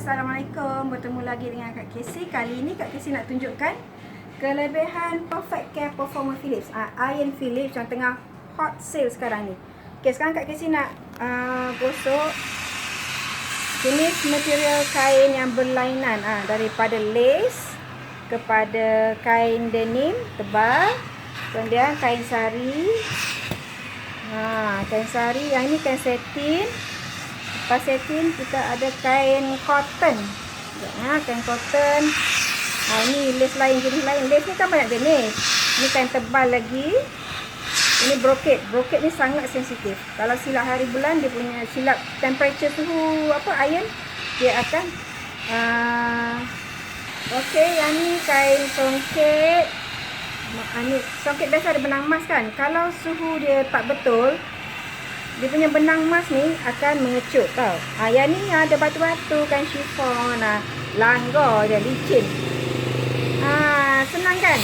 Assalamualaikum. Bertemu lagi dengan Kak Casey. Kali ini Kak Casey nak tunjukkan Kelebihan Perfect Care Performer Philips. Uh, Iron Philips yang tengah hot sale sekarang ni. Okay sekarang Kak Casey nak uh, gosok Jenis material kain yang berlainan uh, Daripada lace Kepada kain denim tebal Kemudian kain sari. Ha, kain sari. Yang ini kain satin Lepas satin kita ada kain cotton. Ha, kain cotton. Ha, ni lace lain jenis lain. Lace ni kan banyak jenis. Ni kain tebal lagi. Ini brocade. Brocade ni sangat sensitif. Kalau silap hari bulan dia punya silap temperature suhu apa iron dia akan uh, Okey, yang ni kain songket. Ha, ni songket biasa ada benang emas kan. Kalau suhu dia tak betul, dia punya benang emas ni akan mengecut tau. Ha, yang ni ada batu-batu kan chiffon. Ha, langgar dia licin. Ha, senang kan?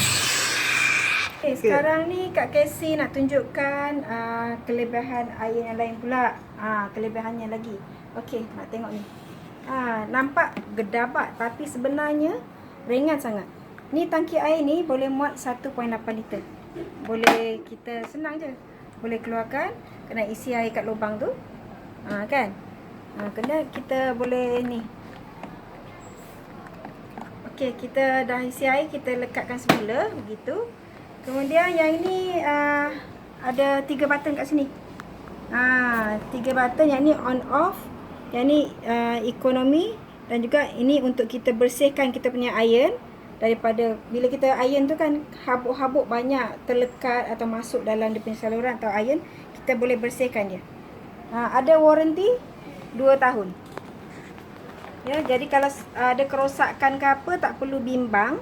Okay, sekarang ni Kak Casey nak tunjukkan uh, kelebihan air yang lain pula. Ha, kelebihannya lagi. Okey, nak tengok ni. Ha, nampak gedabat tapi sebenarnya ringan sangat. Ni tangki air ni boleh muat 1.8 liter. Boleh kita senang je. Boleh keluarkan kena isi air kat lubang tu. Ha kan? Ha kena kita boleh ni. Okey, kita dah isi air, kita lekatkan semula begitu. Kemudian yang ini uh, ada tiga button kat sini. Ha, tiga button yang ni on off, yang ni uh, ekonomi dan juga ini untuk kita bersihkan kita punya iron daripada bila kita iron tu kan habuk-habuk banyak terlekat atau masuk dalam dia punya saluran atau iron kita boleh bersihkan dia. Ha, ada warranty 2 tahun. Ya, jadi kalau ada kerosakan ke apa tak perlu bimbang.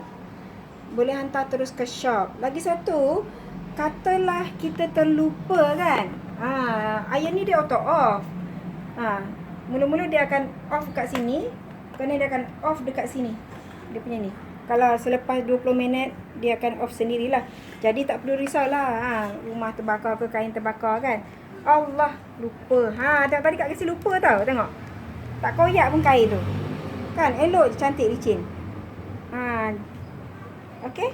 Boleh hantar terus ke shop. Lagi satu, katalah kita terlupa kan. Ha, iron ni dia auto off. Ha, mula-mula dia akan off kat sini, kerana dia akan off dekat sini. Dia punya ni. Kalau selepas 20 minit dia akan off sendirilah. Jadi tak perlu risaulah. Ha, rumah terbakar ke kain terbakar kan. Allah lupa. Ha, tengok tadi Kak kasi lupa tau. Tengok. Tak koyak pun kain tu. Kan elok je cantik licin. Ha. Okey.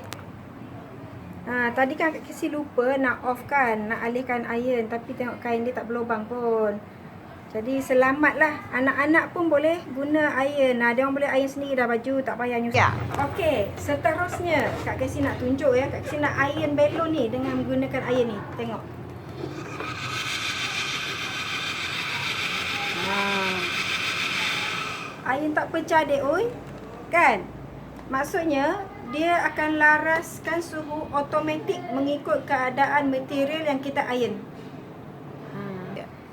Ha, tadi kan Kak kasi lupa nak off kan, nak alihkan iron tapi tengok kain dia tak berlubang pun. Jadi selamatlah anak-anak pun boleh guna iron. Nah, dia orang boleh iron sendiri dah baju, tak payah nyusun. Ya. Okey, seterusnya Kak Casey nak tunjuk ya. Kak Casey nak iron balloon ni dengan menggunakan iron ni. Tengok. Ha. Iron tak pecah dek oi. Kan? Maksudnya dia akan laraskan suhu automatik mengikut keadaan material yang kita iron.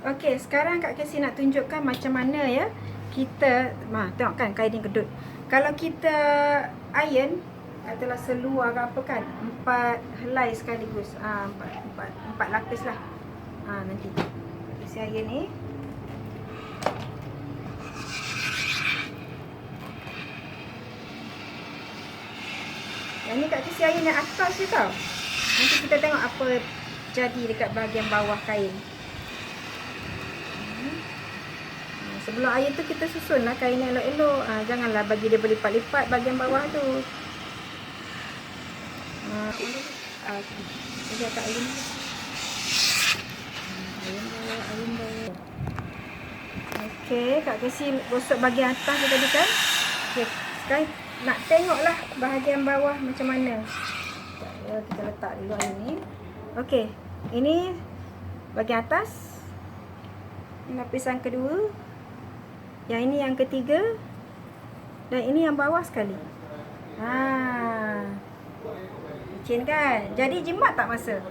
Okey, sekarang Kak Casey nak tunjukkan macam mana ya kita, mah tengok kan kain ni kedut. Kalau kita iron adalah seluar ke apa kan, empat helai sekaligus. Ha, empat, empat, empat lapis lah. Ah, ha, nanti. Isi iron ni. Yang ni Kak Casey iron yang atas je tau. Nanti kita tengok apa jadi dekat bahagian bawah kain. Sebelum air tu kita susunlah kain elok-elok. Ha, janganlah bagi dia berlipat-lipat bahagian bawah tu. Ha, okay. Air bawah. Okey, Kak kasi gosok bahagian atas tu tadi kan. Okey, sekarang nak tengoklah bahagian bawah macam mana. Ya, kita letak dulu air ni. Okey, ini bahagian atas. Lapisan kedua. Yang ini yang ketiga. Dan ini yang bawah sekali. Ha. Licin kan? Jadi jimat tak masa?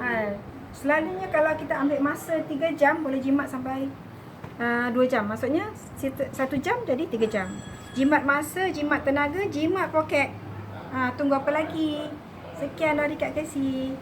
Ha. Selalunya kalau kita ambil masa 3 jam boleh jimat sampai uh, ha, 2 jam. Maksudnya 1 jam jadi 3 jam. Jimat masa, jimat tenaga, jimat poket. Ha, tunggu apa lagi? Sekian dari Kak Casey.